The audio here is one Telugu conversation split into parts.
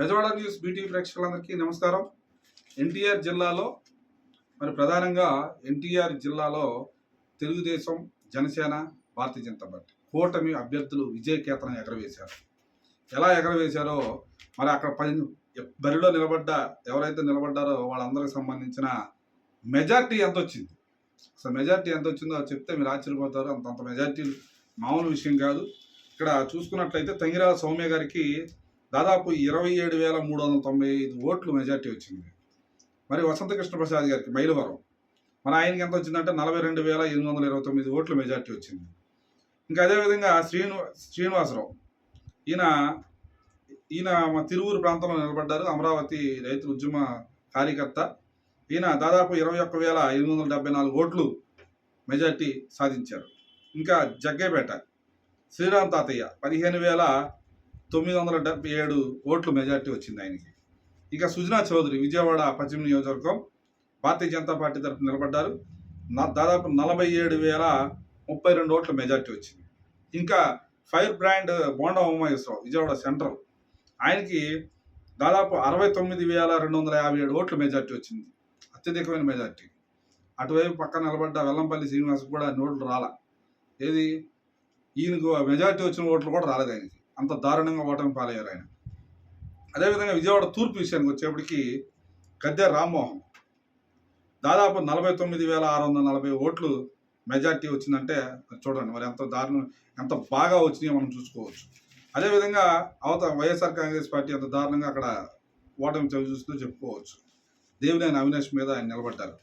బెజవాడ న్యూస్ బీటీ ప్రేక్షకులందరికీ నమస్కారం. ఎన్టీఆర్ జిల్లాలో మరి ప్రధానంగా ఎన్టీఆర్ జిల్లాలో తెలుగుదేశం జనసేన భారతీయ జనతా పార్టీ కూటమి అభ్యర్థులు విజయకేతనం ఎగరవేశారు. ఎలా ఎగరవేశారో మరి అక్కడ పది బరిలో నిలబడ్డ ఎవరైతే నిలబడ్డారో వాళ్ళందరికి సంబంధించిన మెజార్టీ ఎంత వచ్చింది అసలు మెజార్టీ ఎంత వచ్చిందో చెప్తే మీరు ఆశ్చర్యపోతారు. అంత అంత మెజార్టీ మామూలు విషయం కాదు. ఇక్కడ చూసుకున్నట్లయితే తంగిరాల సౌమ్య గారికి దాదాపు ఇరవై ఏడు వేల మూడు వందల తొంభై ఐదు ఓట్లు మెజార్టీ వచ్చింది. మరి వసంత కృష్ణ ప్రసాద్ గారికి మైలవరం. మన ఆయనకి ఎంత వచ్చిందంటే నలభై రెండు వేల ఎనిమిది వందల ఇరవై తొమ్మిది ఓట్లు మెజార్టీ వచ్చింది. ఇంకా అదేవిధంగా శ్రీను శ్రీనివాసరావు. ఈయన ఈయన మా తిరువురు ప్రాంతంలో నిలబడ్డారు. అమరావతి రైతు ఉద్యమ కార్యకర్త. ఈయన దాదాపు ఇరవై ఒక్క వేల ఎనిమిది వందల డెబ్బై నాలుగు ఓట్లు మెజార్టీ సాధించారు. ఇంకా జగ్గేపేట శ్రీరామ్ తాతయ్య పదిహేను వేల తొమ్మిది వందల డెబ్బై ఏడు ఓట్లు మెజార్టీ వచ్చింది ఆయనకి. ఇక సుజనా చౌదరి విజయవాడ పశ్చిమ నియోజకవర్గం భారతీయ జనతా పార్టీ తరఫున నిలబడ్డారు. నా- దాదాపు నలభై ఏడు వేల ముప్పై రెండు ఓట్ల మెజార్టీ వచ్చింది. ఇంకా fire brand Bonda Umamaheswararao Vijayawada central ఆయనకి దాదాపు అరవై తొమ్మిది వేల రెండు వందల యాభై ఏడు ఓట్ల మెజార్టీ వచ్చింది. అత్యధికమైన మెజార్టీ. అటువైపు పక్కన నిలబడ్డ వెల్లంపల్లి శ్రీనివాస్ కూడా నోట్లు రాల. ఏది? ఈయనకు మెజార్టీ వచ్చిన ఓట్లు కూడా రాలేదు ఆయనకి. అంత దారుణంగా ఓటమి పాలయ్యారు ఆయన. అదేవిధంగా విజయవాడ తూర్పు విషయానికి వచ్చేప్పటికి గద్దె రామ్మోహన్. దాదాపు నలభై తొమ్మిది వేల ఆరు వందల నలభై ఓట్లు మెజార్టీ వచ్చిందంటే చూడండి మరి ఎంత దారుణం ఎంత బాగా వచ్చినాయో మనం చూసుకోవచ్చు. అదేవిధంగా అవత వైఎస్ఆర్ కాంగ్రెస్ పార్టీ అంత దారుణంగా అక్కడ ఓటమి చవి చూస్తూ చెప్పుకోవచ్చు దేవినేని అవినాష్ మీద ఆయన నిలబడ్డారు.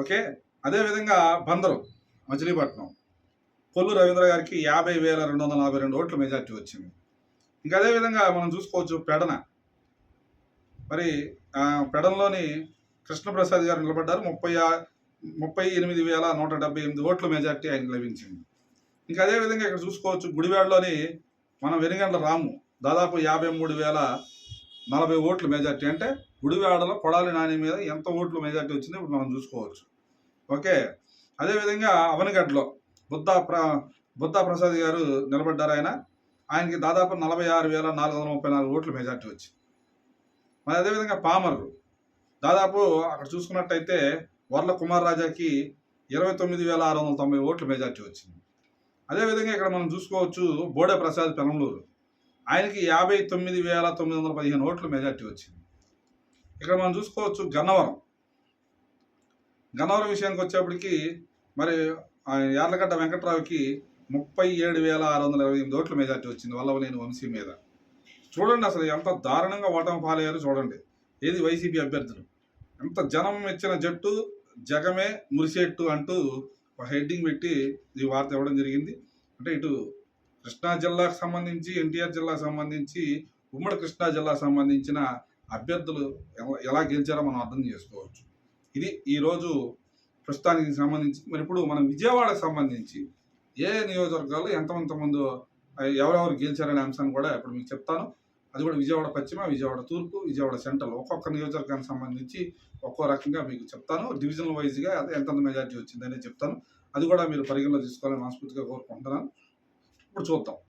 ఓకే? అదేవిధంగా బందరు మచిలీపట్నం. కొల్లు రవీంద్ర గారికి యాభై వేల రెండు వందల నలభై రెండు ఓట్ల మెజార్టీ వచ్చింది. ఇంకా అదేవిధంగా మనం చూసుకోవచ్చు పెడన. మరి ఆ, పెడనలోని కృష్ణప్రసాద్ గారు నిలబడ్డారు. ముప్పై ముప్పై ఎనిమిది వేల నూట డెబ్బై ఎనిమిది ఓట్ల మెజార్టీ ఆయన లభించింది. ఇంకా అదేవిధంగా ఇక్కడ చూసుకోవచ్చు గుడివాడలోని మన వెనుగండ్ల రాము దాదాపు యాభై మూడు వేల నలభై ఓట్ల మెజార్టీ. అంటే గుడివాడలో కొడాలి నాని మీద ఎంత ఓట్లు మెజార్టీ వచ్చిందో ఇప్పుడు మనం చూసుకోవచ్చు. ఓకే? అదేవిధంగా అవనగడ్లో బుద్ధ ప్ర బుద్ధ ప్రసాద్ గారు నిలబడ్డారు ఆయన. ఆయనకి దాదాపు నలభై ఆరు వేల నాలుగు వందల ముప్పై నాలుగు ఓట్లు మెజార్టీ వచ్చింది. మరి అదేవిధంగా పామర్ దాదాపు అక్కడ చూసుకున్నట్టయితే వర్ల కుమార్ రాజాకి ఇరవై తొమ్మిది వేల ఆరు వందల తొంభై ఓట్లు మెజార్టీ వచ్చింది. అదేవిధంగా ఇక్కడ మనం చూసుకోవచ్చు బోడే ప్రసాద్ పెనంలూరు. ఆయనకి యాభై తొమ్మిది వేల తొమ్మిది వందల పదిహేను ఓట్లు మెజార్టీ వచ్చింది. ఇక్కడ మనం చూసుకోవచ్చు గన్నవరం. గన్నవరం విషయానికి వచ్చేప్పటికి మరి ఆ యార్లగడ్డ వెంకట్రావుకి ముప్పై ఏడు వేల ఆరు వందల ఇరవై ఎనిమిది ఓట్ల మెజార్టీ వచ్చింది వల్లవనేని వంశీ మీద. చూడండి అసలు ఎంత దారుణంగా ఓటమి పాలయ్యారు చూడండి. ఏది వైసీపీ అభ్యర్థులు? ఎంత జనం ఇచ్చిన జట్టు జగమే మురిసేట్టు అంటూ ఒక హెడ్డింగ్ పెట్టి ఈ వార్త ఇవ్వడం జరిగింది. అంటే ఇటు కృష్ణా జిల్లాకు సంబంధించి ఎన్టీఆర్ జిల్లాకు సంబంధించి ఉమ్మడి కృష్ణా జిల్లాకు సంబంధించిన అభ్యర్థులు ఎలా గెలిచారో మనం అర్థం చేసుకోవచ్చు. ఇది ఈరోజు ప్రస్తుతానికి సంబంధించి మరి ఇప్పుడు మనం విజయవాడకు సంబంధించి ఏ నియోజకవర్గాల్లో ఎంతమంత ముందు ఎవరెవరు గెలిచారనే అంశాన్ని కూడా ఇప్పుడు మీకు చెప్తాను. అది కూడా విజయవాడ పశ్చిమ విజయవాడ తూర్పు విజయవాడ సెంట్రల్. ఒక్కొక్క నియోజకవర్గానికి సంబంధించి ఒక్కో రకంగా మీకు చెప్తాను. డివిజనల్ వైజ్గా అది ఎంతెంత మెజార్టీ వచ్చిందనే చెప్తాను. అది కూడా మీరు పరిగణలో తీసుకోవాలని మనస్ఫూర్తిగా కోరుకుంటున్నాను. ఇప్పుడు చూద్దాం.